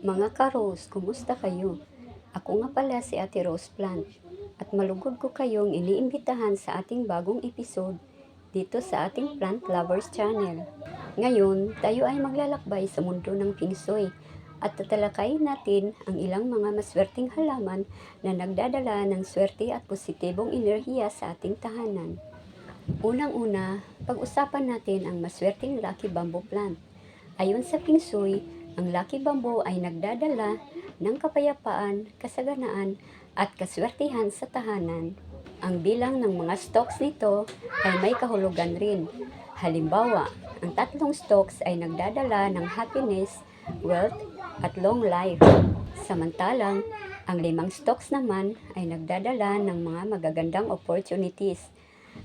Mga ka-Rose, kumusta kayo? Ako nga pala si Ate Rose Plant at malugod ko kayong iniimbitahan sa ating bagong episode dito sa ating Plant Lovers Channel. Ngayon, tayo ay maglalakbay sa mundo ng Feng Shui at tatalakayin natin ang ilang mga maswerteng halaman na nagdadala ng swerte at positibong enerhiya sa ating tahanan. Unang-una, pag-usapan natin ang maswerteng Lucky Bamboo Plant. Ayon sa Feng Shui, ang Lucky Bamboo ay nagdadala ng kapayapaan, kasaganaan, at kaswertihan sa tahanan. Ang bilang ng mga stocks nito ay may kahulugan rin. Halimbawa, ang tatlong stocks ay nagdadala ng happiness, wealth, at long life. Samantalang, ang limang stocks naman ay nagdadala ng mga magagandang opportunities.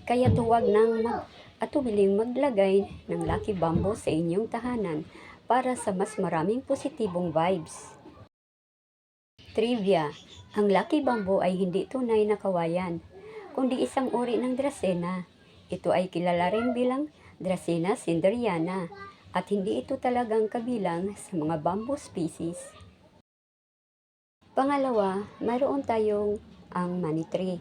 Kaya huwag nang mag atubiling maglagay ng Lucky Bamboo sa inyong tahanan para sa mas maraming positibong vibes. Trivia, ang Lucky Bamboo ay hindi tunay na kawayan, kundi isang uri ng Dracena. Ito ay kilala rin bilang Dracena cinderiana at hindi ito talagang kabilang sa mga bamboo species. Pangalawa, mayroon tayong ang money tree.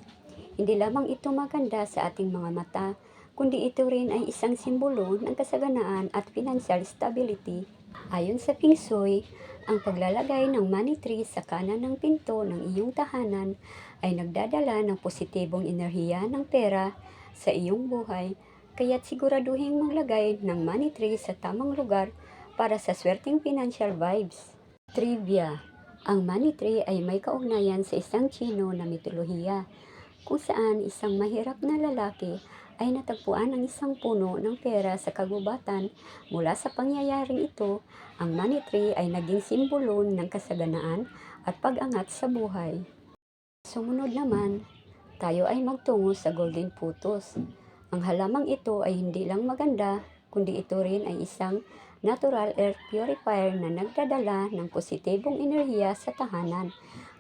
Hindi lamang ito maganda sa ating mga mata, kundi ito rin ay isang simbolo ng kasaganaan at financial stability. Ayon sa Feng Shui, ang paglalagay ng money tree sa kanan ng pinto ng iyong tahanan ay nagdadala ng positibong enerhiya ng pera sa iyong buhay, kaya't siguraduhin maglagay ng money tree sa tamang lugar para sa swerteng financial vibes. Trivia Ang money tree ay may kaugnayan sa isang Chino na mitolohiya, kung saan isang mahirap na lalaki ay natagpuan ang isang puno ng pera sa kagubatan. Mula sa pangyayaring ito, ang money tree ay naging simbolo ng kasaganaan at pag-angat sa buhay. Sumunod naman, tayo ay magtungo sa golden putos. Ang halamang ito ay hindi lang maganda, kundi ito rin ay isang natural air purifier na nagdadala ng positibong enerhiya sa tahanan.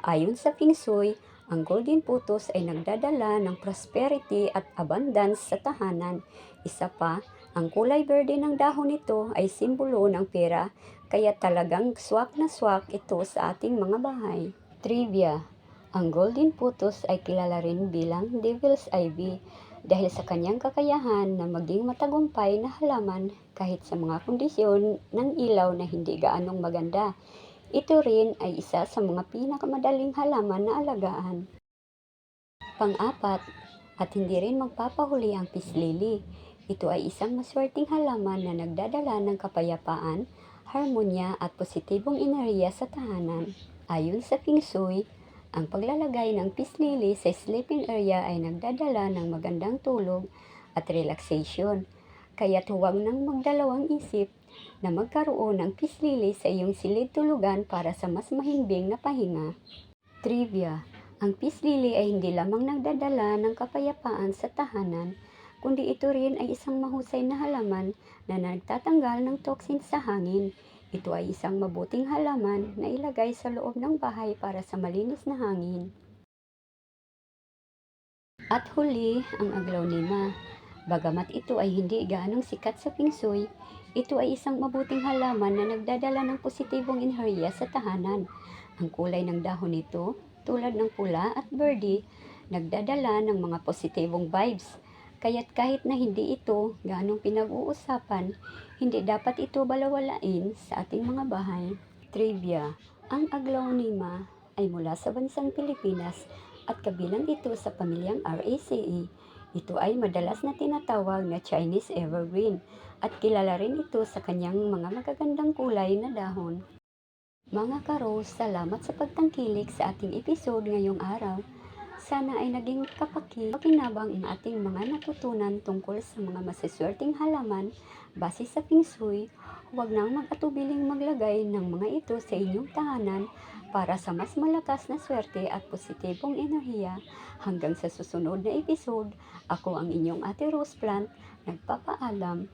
Ayon sa Feng Shui, ang golden putos ay nagdadala ng prosperity at abundance sa tahanan. Isa pa, ang kulay berde ng dahon nito ay simbolo ng pera, kaya talagang swak na swak ito sa ating mga bahay. Trivia Ang golden putos ay kilala rin bilang devil's ivy dahil sa kanyang kakayahan na maging matagumpay na halaman kahit sa mga kondisyon ng ilaw na hindi gaanong maganda. Ito rin ay isa sa mga pinakamadaling halaman na alagaan. Pang-apat, at hindi rin magpapahuli ang pislili. Ito ay isang maswerteng halaman na nagdadala ng kapayapaan, harmonya at positibong enerhiya sa tahanan. Ayon sa Feng Shui, ang paglalagay ng pislili sa sleeping area ay nagdadala ng magandang tulog at relaxation. Kaya't huwag nang magdalawang isip na magkaroon ng pislili sa iyong silid tulugan para sa mas mahimbing na pahinga. Trivia Ang pislili ay hindi lamang nagdadala ng kapayapaan sa tahanan, kundi ito rin ay isang mahusay na halaman na nagtatanggal ng toxin sa hangin. Ito ay isang mabuting halaman na ilagay sa loob ng bahay para sa malinis na hangin. At huli, ang aglaonema. Bagamat ito ay hindi gaanong sikat sa Feng Shui, ito ay isang mabuting halaman na nagdadala ng positibong enerhiya sa tahanan. Ang kulay ng dahon nito, tulad ng pula at birdie, nagdadala ng mga positibong vibes. Kaya't kahit na hindi ito gaanong pinag-uusapan, hindi dapat ito balawalain sa ating mga bahay. Trivia Ang aglaonema ay mula sa bansang Pilipinas at kabilang ito sa pamilyang RACE. Ito ay madalas na tinatawag na Chinese evergreen at kilala rin ito sa kanyang mga magagandang kulay na dahon. Mga karos, salamat sa pagtangkilik sa ating episode ngayong araw. Sana ay naging kapaki-pakinabang ang ating mga natutunan tungkol sa mga masiswerteng halaman base sa Feng Shui. Huwag nang mag-atubiling maglagay ng mga ito sa inyong tahanan para sa mas malakas na swerte at positibong enerhiya. Hanggang sa susunod na episode, ako ang inyong Ate Rose Plant, nagpapaalam.